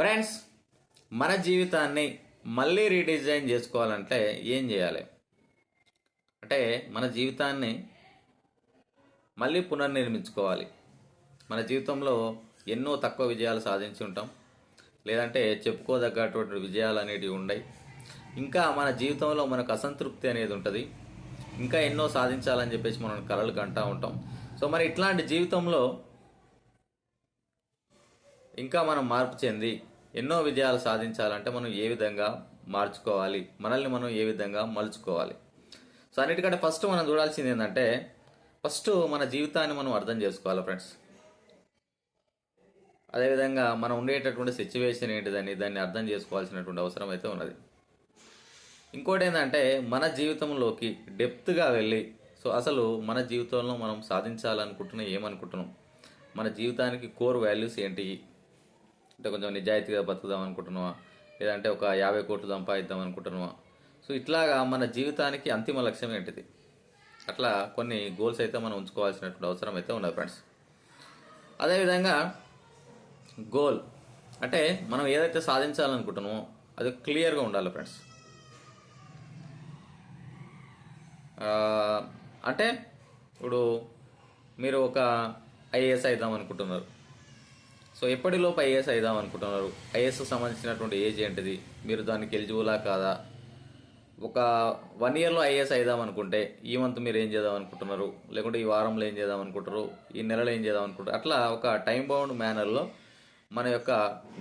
Friends మన జీవితాన్ని మళ్ళీ రీడిజైన్ చేసుకోవాలంటే ఏం చేయాలి? అంటే మన జీవితాన్ని మళ్ళీ పునర్నిర్మించుకోవాలి. మన జీవితంలో ఎన్నో తక్కువ విజయాలు సాధించి ఉంటాం. లేదంటే చెప్పుకోదగ్గటువంటి విజయాలు అనేటివి ఉండయి. ఇంకా మన జీవితంలో మనకు అసంతృప్తి అనేది ఉంటుంది. ఇంకా ఎన్నో సాధించాలని చెప్పేసి మనం కలలు కంటా ఉంటాం. సో మరి ఇట్లాంటి జీవితంలో ఇంకా మనం మార్పు చెంది ఎన్నో విజయాలు సాధించాలంటే మనం ఏ విధంగా మార్చుకోవాలి? మనల్ని మనం ఏ విధంగా మలుచుకోవాలి? సో అన్నిటికంటే ఫస్ట్ మనం చూడాల్సింది ఏంటంటే ఫస్ట్ మన జీవితాన్ని మనం అర్థం చేసుకోవాలి ఫ్రెండ్స్ అదేవిధంగా మనం ఉండేటటువంటి సిచ్యువేషన్ ఏంటిదని దాన్ని అర్థం చేసుకోవాల్సినటువంటి అవసరం అయితే ఉన్నది. ఇంకోటి ఏంటంటే మన జీవితంలోకి డెప్త్గా వెళ్ళి సో అసలు మన జీవితంలో మనం సాధించాలనుకుంటున్నాం ఏమనుకుంటున్నాం? మన జీవితానికి కోర్ వాల్యూస్ ఏంటి? అంటే కొంచెం నిజాయితీగా బతుకుదాం అనుకుంటున్నావా? లేదంటే ఒక యాభై కోట్లు సంపాదిద్దాం అనుకుంటున్నావా? సో ఇట్లాగా మన జీవితానికి అంతిమ లక్ష్యం ఏంటిది? అట్లా కొన్ని గోల్స్ అయితే మనం ఉంచుకోవాల్సినటువంటి అవసరం అయితే ఉన్నది ఫ్రెండ్స్ అదేవిధంగా గోల్ అంటే మనం ఏదైతే సాధించాలనుకుంటున్నామో అది క్లియర్గా ఉండాలి ఫ్రెండ్స్ అంటే ఇప్పుడు మీరు ఒక ఐఏఎస్ అవుదాం అనుకుంటున్నారు. సో ఎప్పటిలోపు ఐఏఎస్ అయిదాం అనుకుంటున్నారు? ఐఏఎస్ సంబంధించినటువంటి ఏజ్ ఏంటిది? మీరు దానికి ఎలిజిబులా కాదా? ఒక వన్ ఇయర్లో ఐఏఎస్ అయిదాం అనుకుంటే ఈ మంత్ మీరు ఏం చేద్దాం అనుకుంటున్నారు? లేకుంటే ఈ వారంలో ఏం చేద్దాం అనుకుంటారు ఈ నెలలో ఏం చేద్దాం అనుకుంటారు అట్లా ఒక టైం బౌండ్ మేనర్లో మన యొక్క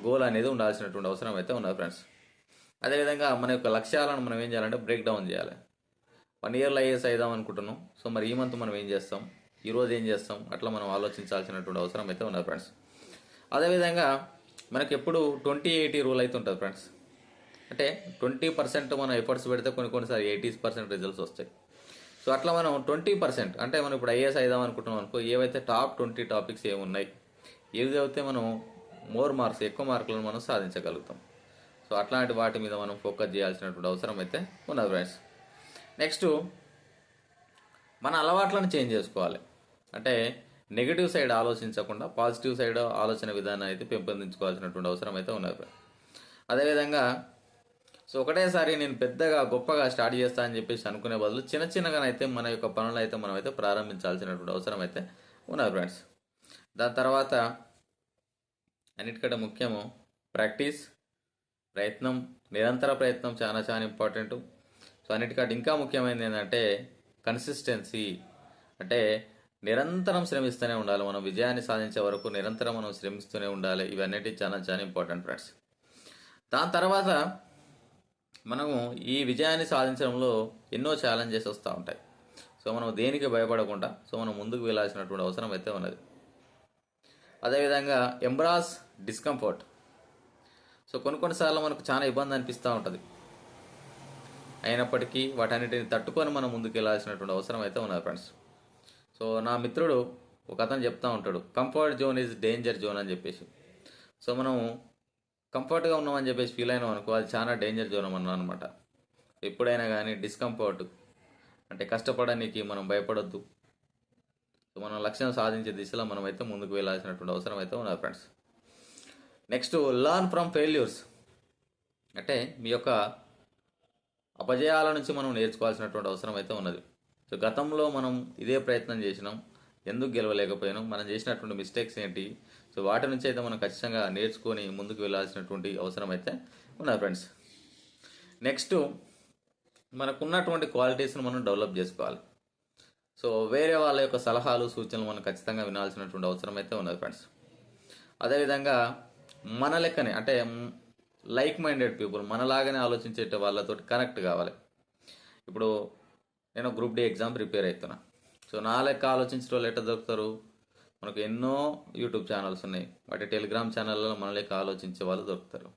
గోల్ అనేది ఉండాల్సినటువంటి అవసరం అయితే ఉన్నది ఫ్రెండ్స్ అదేవిధంగా మన యొక్క లక్ష్యాలను మనం ఏం చేయాలంటే బ్రేక్ డౌన్ చేయాలి. వన్ ఇయర్లో ఐఏఎస్ అయిదాం అనుకుంటున్నాం. సో మరి ఈ మంత్ మనం ఏం చేస్తాం? ఈరోజు ఏం చేస్తాం? అట్లా మనం ఆలోచించాల్సినటువంటి అవసరం అయితే ఉన్నది ఫ్రెండ్స్ అదేవిధంగా మనకి ఎప్పుడు ట్వంటీ ఎయిటీ రూల్ అయితే ఉంటుంది ఫ్రెండ్స్. అంటే ట్వంటీ పర్సెంట్ మనం ఎఫర్ట్స్ పెడితే కొన్ని కొన్నిసారి ఎయిటీ పర్సెంట్ రిజల్ట్స్ వస్తాయి. సో అట్లా మనం ట్వంటీ పర్సెంట్ అంటే మనం ఇప్పుడు ఐఏఎస్ అయిదాం అనుకుంటున్నాం అనుకో ఏవైతే టాప్ ట్వంటీ టాపిక్స్ ఏమున్నాయి ఏది చదివితే మనం మోర్ మార్క్స్ ఎక్కువ మార్కులను మనం సాధించగలుగుతాం. సో అట్లాంటి వాటి మీద మనం ఫోకస్ చేయాల్సినటువంటి అవసరం అయితే ఉన్నది ఫ్రెండ్స్. నెక్స్ట్ మన అలవాట్లను చేంజ్ చేసుకోవాలి. అంటే నెగిటివ్ సైడ్ ఆలోచించకుండా పాజిటివ్ సైడ్ ఆలోచన విధానం అయితే పెంపొందించుకోవాల్సినటువంటి అవసరం అయితే ఉన్నది అదేవిధంగా సో ఒకటేసారి నేను పెద్దగా గొప్పగా స్టార్ట్ చేస్తా అని చెప్పేసి అనుకునే బదులు చిన్న చిన్నగానైతే మన యొక్క పనులు అయితే మనం అయితే ప్రారంభించాల్సినటువంటి అవసరం అయితే ఉన్నది ఫ్రెండ్స్ దాని తర్వాత అన్నిటికంటే ముఖ్యము ప్రాక్టీస్ ప్రయత్నం నిరంతర ప్రయత్నం చాలా చాలా ఇంపార్టెంట్. సో అన్నిటికంటే ఇంకా ముఖ్యమైనది ఏంటంటే కన్సిస్టెన్సీ. అంటే నిరంతరం శ్రమిస్తూనే ఉండాలి. మనం విజయాన్ని సాధించే వరకు నిరంతరం మనం శ్రమిస్తూనే ఉండాలి. ఇవన్నీ చాలా చాలా ఇంపార్టెంట్ ఫ్రెండ్స్ దాని తర్వాత మనము ఈ విజయాన్ని సాధించడంలో ఎన్నో ఛాలెంజెస్ వస్తూ ఉంటాయి. సో మనం దేనికి భయపడకుండా సో మనం ముందుకు వెళ్ళాల్సినటువంటి అవసరం అయితే ఉన్నది. అదేవిధంగా ఎంబ్రాస్ డిస్కంఫర్ట్ సో కొన్ని కొన్నిసార్లు మనకు చాలా ఇబ్బంది అనిపిస్తూ ఉంటుంది. అయినప్పటికీ వాటన్నిటిని తట్టుకొని మనం ముందుకు వెళ్ళాల్సినటువంటి అవసరం అయితే ఉన్నది ఫ్రెండ్స్ సో నా మిత్రుడు ఒక అతను చెప్తా ఉంటాడు comfort zone is danger zone అని చెప్పేసి. సో మనం కంఫర్ట్గా ఉన్నామని చెప్పేసి ఫీల్ అయినాం అనుకో అది చాలా డేంజర్ జోన్ అన్నా అనమాట ఎప్పుడైనా కానీ డిస్కంఫర్ట్ అంటే కష్టపడడానికి మనం భయపడొద్దు. సో మనం లక్ష్యం సాధించే దిశలో మనం అయితే ముందుకు వెళ్ళాల్సినటువంటి అవసరం అయితే ఉన్నది friends next learn from failures అంటే మీ యొక్క అపజయాల నుంచి మనం నేర్చుకోవాల్సినటువంటి అవసరం అయితే ఉన్నది. సో గతంలో మనం ఇదే ప్రయత్నం చేసినాం ఎందుకు గెలవలేకపోయినాం మనం చేసినటువంటి మిస్టేక్స్ ఏంటి? సో వాటి నుంచి అయితే మనం ఖచ్చితంగా నేర్చుకొని ముందుకు వెళ్ళాల్సినటువంటి అవసరం అయితే ఉన్నది ఫ్రెండ్స్ నెక్స్ట్ మనకున్నటువంటి క్వాలిటీస్ని మనం డెవలప్ చేసుకోవాలి. సో వేరే వాళ్ళ యొక్క సలహాలు సూచనలు మనం ఖచ్చితంగా వినాల్సినటువంటి అవసరం అయితే ఉన్నది ఫ్రెండ్స్ అదేవిధంగా మన లెక్కనే అంటే లైక్ మైండెడ్ పీపుల్ మనలాగానే ఆలోచించే వాళ్ళతో కనెక్ట్ కావాలి. ఇప్పుడు నేను గ్రూప్ డి ఎగ్జామ్ ప్రిపేర్ అవుతున్నా సో నా లెక్క ఆలోచించిన వాళ్ళు ఎట్లా దొరుకుతారు? మనకు ఎన్నో యూట్యూబ్ ఛానల్స్ ఉన్నాయి. వాటి టెలిగ్రామ్ ఛానల్లో మన లెక్క ఆలోచించే వాళ్ళు దొరుకుతారు.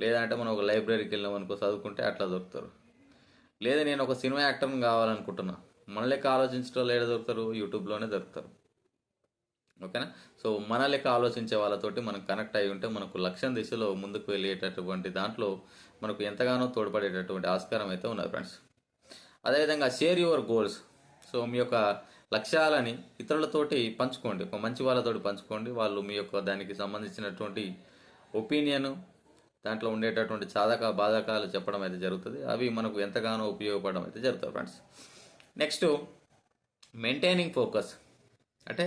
లేదంటే మనం ఒక లైబ్రరీకి వెళ్ళాం అనుకో చదువుకుంటే అట్లా దొరుకుతారు. లేదా నేను ఒక సినిమా యాక్టర్ని కావాలనుకుంటున్నా. మన లెక్క ఆలోచించే వాళ్ళు ఎక్కడ దొరుకుతారు? యూట్యూబ్లోనే దొరుకుతారు. ఓకేనా? సో మన లెక్క ఆలోచించే వాళ్ళతోటి మనం కనెక్ట్ అయి ఉంటే మనకు లక్ష్యం దిశలో ముందుకు వెళ్ళేటటువంటి దాంట్లో మనకు ఎంతగానో తోడ్పడేటటువంటి ఆస్కారం అయితే ఉన్నది ఫ్రెండ్స్. అదేవిధంగా షేర్ యువర్ గోల్స్ సో మీ యొక్క లక్ష్యాలని ఇతరులతోటి పంచుకోండి. ఒక మంచి వాళ్ళతోటి పంచుకోండి. వాళ్ళు మీ యొక్క దానికి సంబంధించినటువంటి ఒపీనియన్ దాంట్లో ఉండేటటువంటి సాధక బాధకాలు చెప్పడం అయితే జరుగుతుంది. అవి మనకు ఎంతగానో ఉపయోగపడడం అయితే జరుగుతుంది ఫ్రెండ్స్ నెక్స్ట్ మెయింటైనింగ్ ఫోకస్ అంటే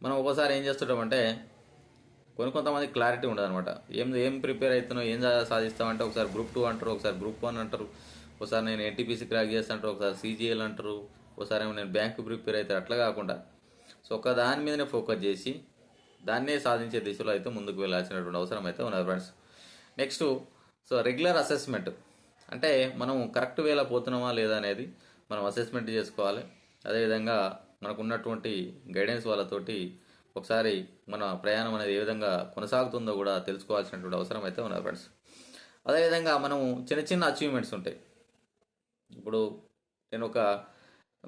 మనం ఒకసారి ఏం చేస్తుంటామంటే కొన్ని కొంతమంది క్లారిటీ ఉండదు అనమాట ఏం ఏం ప్రిపేర్ అవుతున్నావు ఏం సాధిస్తామంటే ఒకసారి గ్రూప్ టూ అంటారు ఒకసారి గ్రూప్ వన్ అంటారు. ఒకసారి నేను ఎన్టీపీసీ క్రాక్ చేస్తా అంటారు ఒకసారి సీజీఎల్ అంటారు ఒకసారి ఏమో నేను బ్యాంకు ప్రిపేర్ అవుతారు అట్లా కాకుండా. సో ఒక దాని మీదనే ఫోకస్ చేసి దాన్నే సాధించే దిశలో అయితే ముందుకు వెళ్ళాల్సినటువంటి అవసరం అయితే ఉన్నది friends. Next so regular assessment. అంటే మనం కరెక్ట్ వేలా పోతున్నామా లేదా అనేది మనం అసెస్మెంట్ చేసుకోవాలి. అదేవిధంగా మనకు ఉన్నటువంటి గైడెన్స్ వాళ్ళతోటి ఒకసారి మన ప్రయాణం అనేది ఏ విధంగా కొనసాగుతుందో కూడా తెలుసుకోవాల్సినటువంటి అవసరం అయితే ఉన్నది ఫ్రెండ్స్. అదేవిధంగా మనము చిన్న చిన్న అచీవ్మెంట్స్ ఉంటాయి. ఇప్పుడు నేను ఒక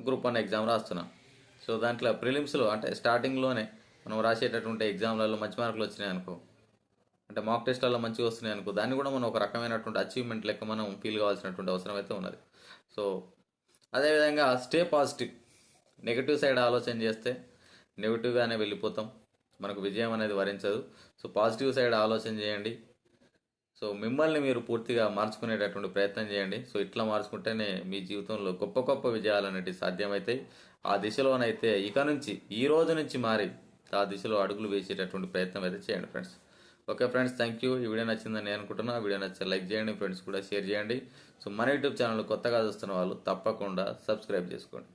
గ్రూప్ వన్ ఎగ్జామ్ రాస్తున్నా. సో దాంట్లో ప్రిలిమ్స్లో అంటే స్టార్టింగ్లోనే మనం రాసేటటువంటి ఎగ్జామ్లలో మంచి మార్కులు వచ్చినాయి అనుకో. అంటే మాక్ టెస్ట్లలో మంచిగా వస్తున్నాయి అనుకో. దాన్ని కూడా మనం ఒక రకమైనటువంటి అచీవ్మెంట్ లెక్క మనం ఫీల్ కావాల్సినటువంటి అవసరం అయితే ఉన్నది. సో అదేవిధంగా స్టే పాజిటివ్ నెగిటివ్ సైడ్ ఆలోచన చేస్తే నెగిటివ్గానే వెళ్ళిపోతాం. మనకు విజయం అనేది వరించదు. సో పాజిటివ్ సైడ్ ఆలోచన చేయండి. సో మిమ్మల్ని మీరు పూర్తిగా మార్చుకునేటటువంటి ప్రయత్నం చేయండి. సో ఇట్లా మార్చుకుంటేనే మీ జీవితంలో గొప్ప గొప్ప విజయాలు అనేవి సాధ్యమవుతాయి ఆ దిశలోనైతే ఇక నుంచి ఈ రోజు నుంచి మారి ఆ దిశలో అడుగులు వేసేటటువంటి ప్రయత్నం అయితే చేయండి friends. Okay friends thank you. ఈ వీడియో నచ్చిందని నేను అనుకుంటున్నా. వీడియో నచ్చితే లైక్ చేయండి ఫ్రెండ్స్ కూడా షేర్ చేయండి. సో మన యూట్యూబ్ ఛానల్ కొత్తగా చూస్తున్న వాళ్ళు తప్పకుండా సబ్స్క్రైబ్ చేసుకోండి.